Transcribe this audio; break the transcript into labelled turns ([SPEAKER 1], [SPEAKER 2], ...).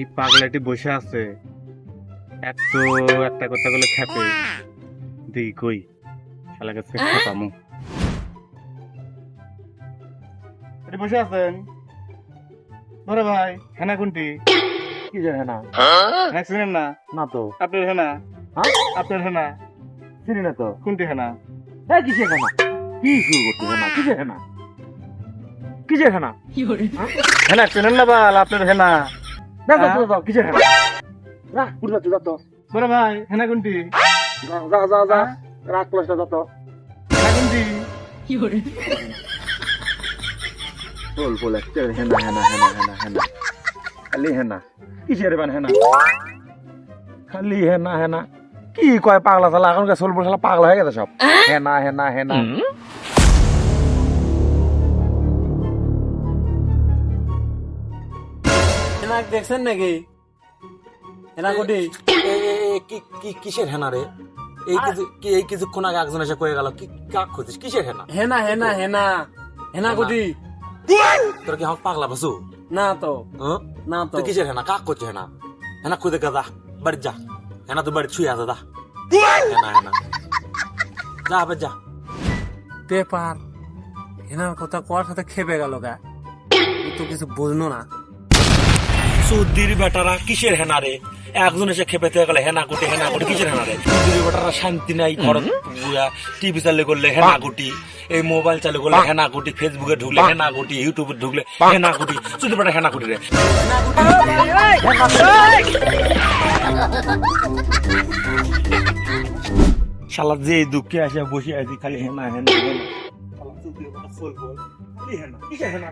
[SPEAKER 1] এই পাগলাটি বসে আছে। এত একটা কথা বলে খেপে। দেখি কই? শালা কাছে খেপামু। বসে আছেন? বড় ভাই হেনা কোনটি?
[SPEAKER 2] কি জানে না
[SPEAKER 1] হ্যাঁ? চিনেন না?
[SPEAKER 2] না তো।
[SPEAKER 1] আপনার হেনা?
[SPEAKER 2] হ্যাঁ?
[SPEAKER 1] আপনার হেনা?
[SPEAKER 2] চিনি না তো।
[SPEAKER 1] কোনটি হেনা?
[SPEAKER 2] এই কিসের খানা কি শুরু করতে না কিসের খানা কিসের খানা
[SPEAKER 1] হেনা চিনেন না বাল আপনার হেনা।
[SPEAKER 2] কিসের পুরো যা তো
[SPEAKER 1] বড় ভাই হেনা কোনটি
[SPEAKER 2] যা যা যা যা ক্লাসটা যা তো
[SPEAKER 1] হেনা কোনটি
[SPEAKER 2] বল বল একটা হেনা হেনা হেনা হেনা হেনা খালি হেনা কিসের বান হেনা খালি হেনা হেনা কি কয় পাগলা চালা এখনকার সোলপুর শালা পাগলা হয়ে গেছে সব হেনা হেনা হেনা
[SPEAKER 3] এনাক দেখছেন নাকি? এনা কোটি
[SPEAKER 4] কিসের হেনা রে? এই কিছু এই কিছুক্ষণ আগে একজন এসে কয়ে গেল কি কাক খুঁজিস? কিসের হেনা?
[SPEAKER 3] হেনা হেনা হেনা। হেনা। কোটি
[SPEAKER 4] তোর কি আমার পাগলা বাসু?
[SPEAKER 3] না তো? না তো।
[SPEAKER 4] কিসের হেনা? কাক করছে হেনা? হেনা খুঁজে গা বাড়ি যা। হেনা তো বাড়ি ছুঁয়ে আছে দা হেনা হেনা। যা আবার যা।
[SPEAKER 3] পেপার। হেনার কথা কোয়ার সাথে খেপে গেল গা? তো কিছু বুঝলো না।
[SPEAKER 4] সুদির বেটারা কিসের হেনা রে একজন এসে খেপেতে গেলে হেনা গুটি হেনা গুটি কিসের হেনা রে সুদির বেটারা শান্তি নাই ঘর টিভি চালু করলে হেনা গুটি এই মোবাইল চালু করলে হেনা গুটি ফেসবুকে ঢুকলে হেনা গুটি ইউটিউবে ঢুকলে হেনা গুটি সুদির বেটা হেনা গুটি রে। শালা যে দুঃখে আসে বসে আছি খালি হেনা হেনা হেনা। শালা খালি হেনা কিসের হেনা